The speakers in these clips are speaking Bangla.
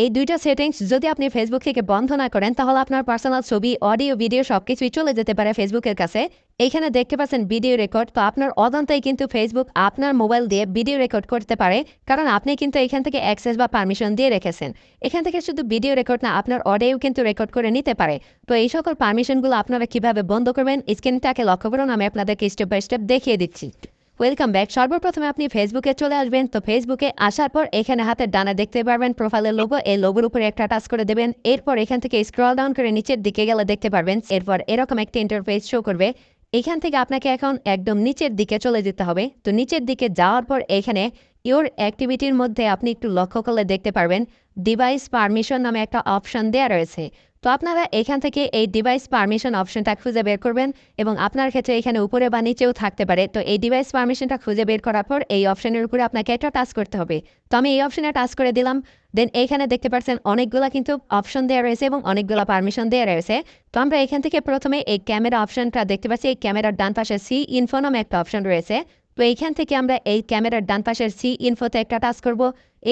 এই দুইটা সেটিংস যদি আপনি ফেসবুক থেকে বন্ধ না করেন, তাহলে আপনার পার্সোনাল ছবি অডিও ভিডিও সব কিছুই চলে যেতে পারে ফেসবুকের কাছে। এইখানে দেখতে পাচ্ছেন ভিডিও রেকর্ড তো আপনার অজান্তেই কিন্তু ফেসবুক আপনার মোবাইল দিয়ে ভিডিও রেকর্ড করতে পারে, কারণ আপনি কিন্তু এখান থেকে অ্যাক্সেস বা পারমিশন দিয়ে রেখেছেন। এখান থেকে শুধু ভিডিও রেকর্ড না, আপনার অডিও কিন্তু রেকর্ড করে নিতে পারে। তো এই সকল পারমিশনগুলো আপনারা কীভাবে বন্ধ করবেন? স্ক্রিনটাকে লক্ষ্য করুন, আমি আপনাদেরকে স্টেপ বাই স্টেপ দেখিয়ে দিচ্ছি। ওয়েলকাম ব্যাক সর্বপ্রথমে আপনি ফেসবুকে চলে আসবেন। তো ফেসবুকে আসার পর এখানে হাতের ডানা দেখতে পারবেন। প্রোফাইলের লোগো এই লোগোর উপরে একটা টাচ করে দেবেন। এরপর এখান থেকে স্ক্রল ডাউন করে নিচের দিকে গেলে দেখতে পারবেন। এরপর এরকম একটা ইন্টারফেস শো করবে। এখান থেকে আপনাকে এখন একদম নিচের দিকে চলে যেতে হবে। তো নিচের দিকে যাওয়ার পর এখানে ইওর অ্যাক্টিভিটির মধ্যে আপনি একটু লক্ষ্য করলে দেখতে পারবেন। ডিভাইস পারমিশন নামে একটা অপশন দেওয়া রয়েছে। তো আপনারা এখান থেকে এই ডিভাইস পারমিশন অপশনটা খুঁজে বের করবেন এবং আপনার ক্ষেত্রে এখানে উপরে বা নিচেও থাকতে পারে। তো এই ডিভাইস পারমিশনটা খুঁজে বের করার পর এই অপশনের উপরে আপনাকে একটা টাচ করতে হবে। তো আমি এই অপশনে টাচ করে দিলাম। দেন এইখানে দেখতে পাচ্ছেন অনেকগুলা কিন্তু অপশন দেওয়া রয়েছে এবং অনেকগুলো পারমিশন দেওয়া রয়েছে। তো আমরা এখান থেকে প্রথমে এই ক্যামেরা অপশনটা দেখতে পাচ্ছি। এই ক্যামেরার ডান পাশে সি ইনফো একটা অপশন রয়েছে। তো এইখান থেকে আমরা এই ক্যামেরার ডান পাশের সি ইনফোতে একটা টাচ করব।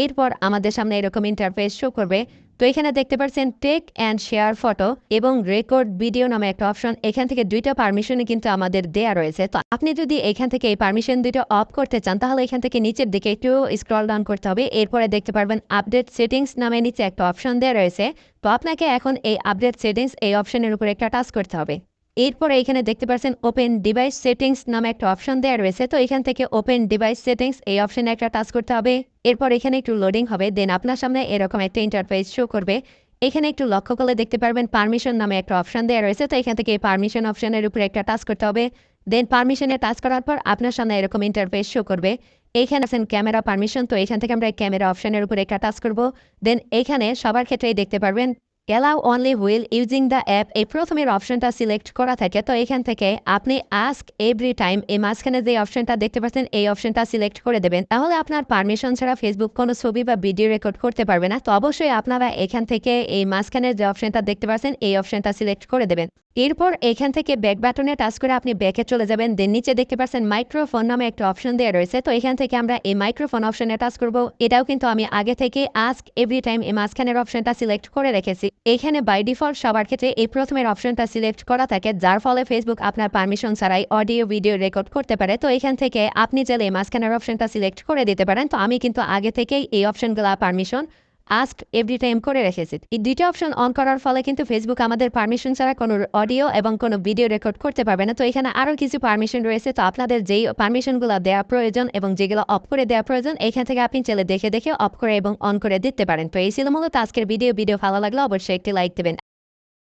এরপর আমাদের সামনে এরকম ইন্টারফেস শো করবে। তো এখানে দেখতে পাচ্ছেন টেক অ্যান্ড শেয়ার ফটো এবং রেকর্ড ভিডিও নামে একটা অপশন এখান থেকে দুইটা পারমিশনই কিন্তু আমাদের দেয়া রয়েছে। তো আপনি যদি এখান থেকে এই পারমিশন দুইটা অফ করতে চান, তাহলে এখান থেকে নিচের দিকে একটু স্ক্রল ডাউন করতে হবে। এরপরে দেখতে পারবেন আপডেট সেটিংস নামে নিচে একটা অপশন দেওয়া রয়েছে। তো আপনাকে এখন এই আপডেট সেটিংস এই অপশনের উপরে একটা টাচ করতে হবে। এরপরে এখানে দেখতে পাচ্ছেন ওপেন ডিভাইস সেটিংস নামে একটা অপশন দেওয়া রয়েছে। তো এখান থেকে ওপেন ডিভাইস সেটিংস এই অপশনে একটা টাচ করতে হবে। এরপর এখানে একটু লোডিং হবে। দেন আপনার সামনে এরকম একটা ইন্টারফেস শো করবে। এখানে একটু লক্ষ্য করলে দেখতে পারবেন পারমিশন নামে একটা অপশন দেওয়া রয়েছে। তো এখান থেকে পারমিশন অপশনের উপরে একটা টাচ করতে হবে। দেন পারমিশনে টাচ করার পর আপনার সামনে এরকম ইন্টারফেস শো করবে। এইখানে আছেন ক্যামেরা পারমিশন তো এখান থেকে আমরা ক্যামেরা অপশনের উপরে একটা টাচ করব। দেন এখানে সবার ক্ষেত্রেই দেখতে পারবেন allow only while using the app এই প্রথমের অপশনটা সিলেক্ট করা থাকে। তো এখান থেকে আপনি আস্ক এভরি টাইম এই মাঝখানে যে অপশনটা দেখতে পাচ্ছেন, এই অপশনটা সিলেক্ট করে দেবেন। তাহলে আপনার পারমিশন ছাড়া ফেসবুক কোনো ছবি বা ভিডিও রেকর্ড করতে পারবে না। তো অবশ্যই আপনারা এখান থেকে এই মাঝখানের যে অপশনটা দেখতে পাচ্ছেন, এই অপশনটা সিলেক্ট করে দেবেন। এরপর এখান থেকে ব্যাক বাটনে টাচ করে আপনি ব্যাকে চলে যাবেন। দেন নিচে দেখতে পাচ্ছেন মাইক্রোফোন নামে একটা অপশন দেওয়া রয়েছে। তো এখান থেকে আমরা এই মাইক্রোফোন অপশনে টাচ করব। এটাও কিন্তু আমি আগে থেকে আস্ক এভরি টাইম এই মাঝখানের অপশনটা সিলেক্ট করে রেখেছি। এখানে বাই ডিফল্ট সবার ক্ষেত্রে এই প্রথমের অপশনটা সিলেক্ট করা থাকে, যার ফলে ফেসবুক আপনার পারমিশন ছাড়াই অডিও ভিডিও রেকর্ড করতে পারে। তো এখান থেকে আপনি চাইলে এই মাঝখানের অপশনটা সিলেক্ট করে দিতে পারেন। তো আমি কিন্তু আগে থেকেই এই অপশনগুলো পারমিশন আস্ক এভরি টাইম করে রেখেছি। এই দুইটা অপশন অন করার ফলে কিন্তু ফেসবুক আমাদের পারমিশন ছাড়া কোনো অডিও এবং কোনো ভিডিও রেকর্ড করতে পারবে না। তো এখানে আরও কিছু পারমিশন রয়েছে। তো আপনাদের যেই পারমিশনগুলো দেওয়া প্রয়োজন এবং যেগুলো অফ করে দেওয়া প্রয়োজন, এখান থেকে আপনি চলে দেখে দেখে অফ করে এবং অন করে দিতে পারেন। তো এই ছিল মূলত আজকের ভিডিও ভিডিও ভালো লাগলে অবশ্যই একটি লাইক দেবেন।